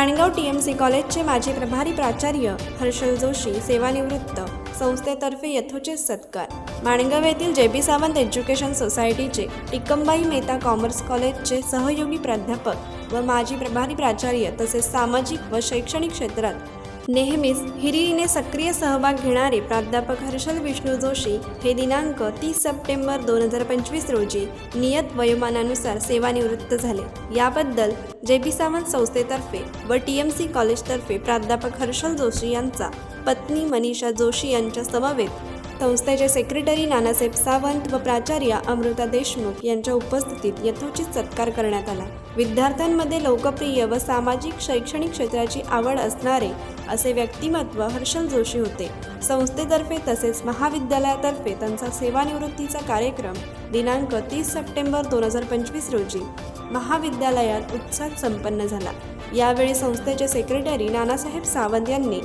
Mangaon T M C कॉलेजचे माजी प्रभारी प्राचार्य हर्षल जोशी सेवानिवृत्त संस्थेतर्फे यथोचित सत्कार. माणगाव येथील जे बी सावंत एज्युकेशन सोसायटीचे टिकमबाई मेहता कॉमर्स कॉलेजचे सहयोगी प्राध्यापक व माजी प्रभारी प्राचार्य तसेच सामाजिक व शैक्षणिक क्षेत्रात नेहमीच हिरिरीने सक्रिय सहभाग घेणारे प्राध्यापक हर्षल विष्णू जोशी हे दिनांक तीस सप्टेंबर दोन हजार पंचवीस रोजी नियत वयोमानानुसार सेवानिवृत्त झाले. याबद्दल जे बी सावंत संस्थेतर्फे व टी एम सी कॉलेजतर्फे प्राध्यापक हर्षल जोशी यांचा पत्नी मनीषा जोशी यांच्या समवेत संस्थेचे सेक्रेटरी नानासाहेब सावंत व प्राचार्य अमृता देशमुख यांच्या उपस्थितीत यथोचित सत्कार करण्यात आला. विद्यार्थ्यांमध्ये लोकप्रिय व सामाजिक शैक्षणिक क्षेत्राची आवड असणारे असे व्यक्तिमत्व हर्षल जोशी होते. संस्थेतर्फे तसेच महाविद्यालयातर्फे त्यांचा सेवानिवृत्तीचा कार्यक्रम दिनांक तीस सप्टेंबर दोन हजार पंचवीस रोजी महाविद्यालयात उत्साहात संपन्न झाला. यावेळी संस्थेचे सेक्रेटरी नानासाहेब सावंत यांनी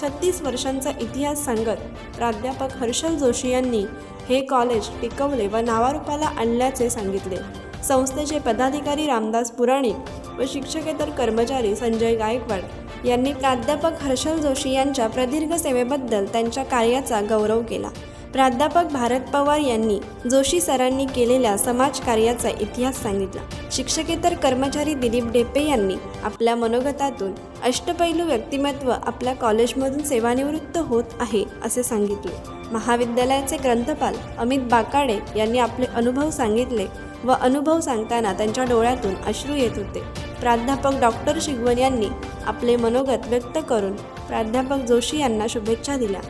छत्तीस वर्षांचा इतिहास सांगत प्राध्यापक हर्षल जोशी यांनी हे कॉलेज टिकवले व नावारूपाला आणल्याचे सांगितले. संस्थेचे पदाधिकारी रामदास पुराणिक व शिक्षकेतर कर्मचारी संजय गायकवाड यांनी प्राध्यापक हर्षल जोशी यांच्या प्रदीर्घ सेवेबद्दल त्यांच्या कार्याचा गौरव केला. प्राध्यापक भारत पवार यांनी जोशी सरांनी केलेल्या समाजकार्याचा इतिहास सांगितला. शिक्षकेतर कर्मचारी दिलीप डेपे यांनी आपल्या मनोगतातून अष्टपैलू व्यक्तिमत्व आपल्या कॉलेजमधून सेवानिवृत्त होत आहे असे सांगितले. महाविद्यालयाचे ग्रंथपाल अमित बाकाडे यांनी आपले अनुभव सांगितले व अनुभव सांगताना त्यांच्या डोळ्यातून अश्रू येत होते. प्राध्यापक डॉक्टर शिगवण यांनी आपले मनोगत व्यक्त करून प्राध्यापक जोशी यांना शुभेच्छा दिल्या.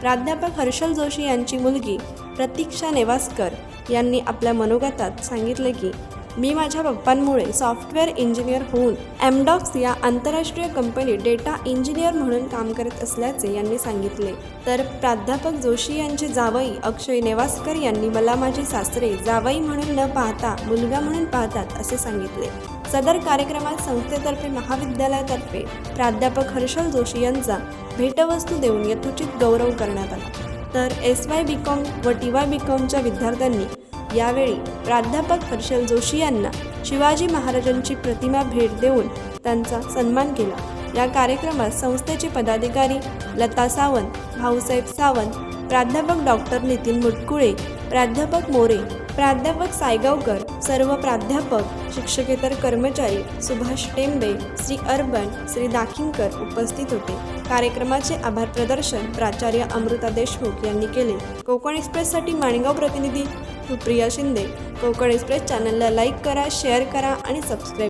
प्राध्यापक हर्षल जोशी यांची मुलगी प्रतीक्षा नेवासकर यांनी आपल्या मनोगतात सांगितले की मी माझ्या पप्पांमुळे सॉफ्टवेअर इंजिनियर होऊन एमडॉक्स या आंतरराष्ट्रीय कंपनीत डेटा इंजिनियर म्हणून काम करत असल्याचे यांनी सांगितले. तर प्राध्यापक जोशी यांचे जावई अक्षय नेवासकर यांनी मला माझे सासरे जावई म्हणून न पाहता मुलगा म्हणून पाहतात असे सांगितले. सदर कार्यक्रमात संस्थेतर्फे महाविद्यालयातर्फे प्राध्यापक हर्षल जोशी यांचा भेटवस्तू देऊन यथोचित गौरव करण्यात आला. तर एस वाय बी कॉम व टी वाय बी कॉमच्या विद्यार्थ्यांनी यावेळी प्राध्यापक हर्षल जोशी यांना शिवाजी महाराजांची प्रतिमा भेट देऊन त्यांचा सन्मान केला. या कार्यक्रमात संस्थेचे पदाधिकारी लता सावंत भाऊसाहेब सावंत प्राध्यापक डॉक्टर नितीन मुटकुळे प्राध्यापक मोरे प्राध्यापक सायगावकर सर्व प्राध्यापक शिक्षकेतर कर्मचारी सुभाष टेंबे श्री अर्बन श्री दाखिंकर उपस्थित होते. कार्यक्रमाचे आभार प्रदर्शन प्राचार्य अमृता देशमुख यांनी केले. कोकण एक्सप्रेससाठी माणगाव प्रतिनिधी सुप्रिया शिंदे. कोकण एक्सप्रेस चॅनलला लाईक करा शेअर करा आणि सबस्क्राईब